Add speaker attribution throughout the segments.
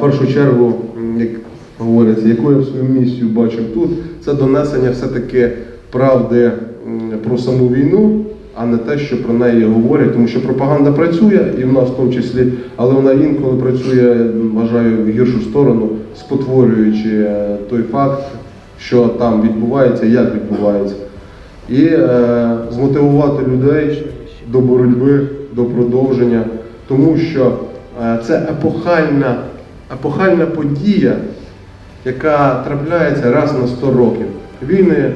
Speaker 1: в першу чергу, як говориться, яку я свою місію бачив тут, це донесення все-таки правди про саму війну, а не те, що про неї говорять, тому що пропаганда працює, і в нас в тому числі, але вона інколи працює, вважаю, в гіршу сторону, спотворюючи е, той факт, що там відбувається, як відбувається. І е, змотивувати людей до боротьби, до продовження, тому що е, це епохальна, епохальна подія, яка трапляється раз на 100 років. Війни, е,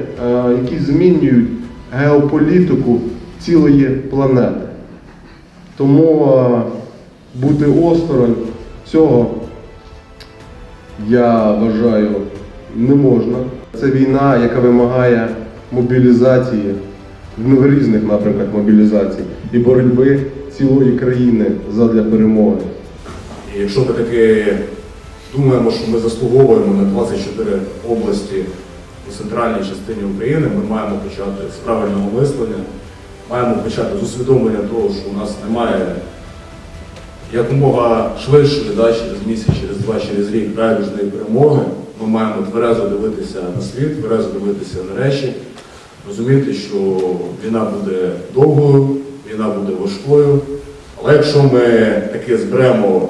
Speaker 1: які змінюють геополітику цілої планети. Тому е, бути осторонь цього, я вважаю, не можна. Це війна, яка вимагає мобілізації в різних напрямках мобілізації і боротьби цілої країни задля перемоги.
Speaker 2: І якщо ми таки думаємо, що ми заслуговуємо на 24 області у центральній частині України, ми маємо почати з правильного мислення, маємо почати з усвідомлення того, що у нас немає якомога швидшої, да, через місяць, через два, через рік правильної перемоги. Ми маємо тверезо дивитися на світ, тверезо дивитися на речі, розуміти, що війна буде довгою, війна буде важкою. Але якщо ми таки зберемо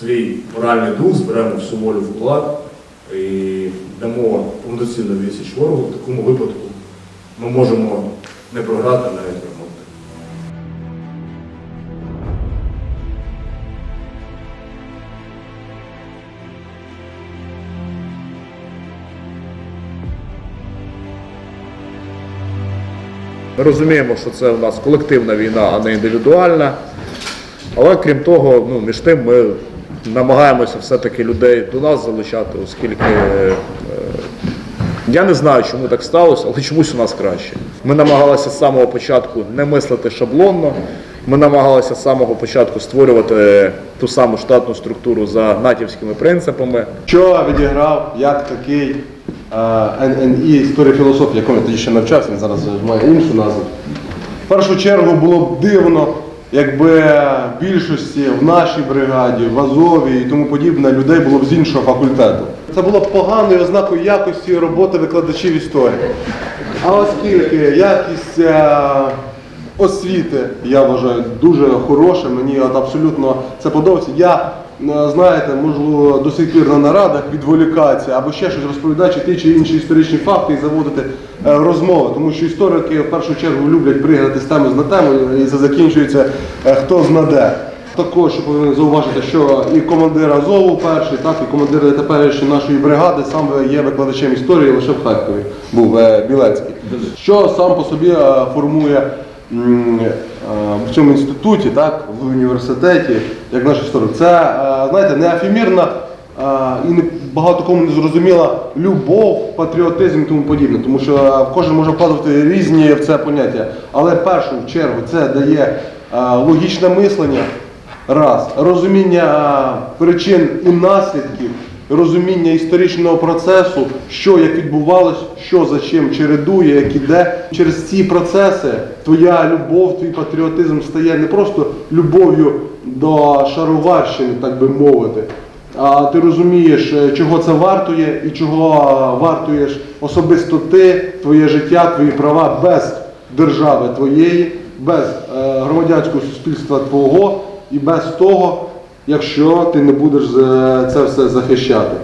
Speaker 2: свій моральний дух, зберемо всю волю в кулак і дамо повноцінну відсіч ворогу, в такому випадку ми можемо не програти, навіть перемогти.
Speaker 3: Ми розуміємо, що це у нас колективна війна, а не індивідуальна. Але крім того, ну, між тим ми намагаємося все-таки людей до нас залучати, оскільки е, я не знаю, чому так сталося, але чомусь у нас краще. Ми намагалися з самого початку не мислити шаблонно. Ми намагалися з самого початку створювати ту саму штатну структуру за натівськими принципами.
Speaker 1: Що відіграв як такий е, ННІ історія філософії, якому я тоді ще навчався, він зараз має іншу назву. В першу чергу було б дивно, якби більшості в нашій бригаді, в Азові і тому подібне людей було б з іншого факультету. Це було б поганою ознакою якості роботи викладачів історії. А оскільки якість е, освіти, я вважаю, дуже хороша, мені от абсолютно це подобається. Я, е, знаєте, можу до сих пір на нарадах відволікатися або ще щось розповідати, ті чи інші історичні факти і заводити е, розмови, тому що історики в першу чергу люблять пригати з теми на тему і це закінчується е, хто знаде. Також повинен зауважити, що і командир Азову перший, так і командир теперішньої нашої бригади сам є викладачем історії лише в Харкові, був Білецький. Що сам по собі формує в цьому інституті, так, в університеті, як наш історик, це е, знаєте, не ефемірна е, і не багато кому не зрозуміла любов, патріотизм і тому подібне, тому що е, кожен може вкладувати різні в це поняття. Але в першу чергу це дає е, логічне мислення. Раз, розуміння причин і наслідків, розуміння історичного процесу, що як відбувалось, що за чим чередує, як іде. Через ці процеси твоя любов, твій патріотизм стає не просто любов'ю до шароварщини, так би мовити. А ти розумієш, е, чого це вартує і чого вартуєш особисто ти, твоє життя, твої права без держави твоєї, без е, громадянського суспільства твого і без того, якщо ти не будеш це все захищати.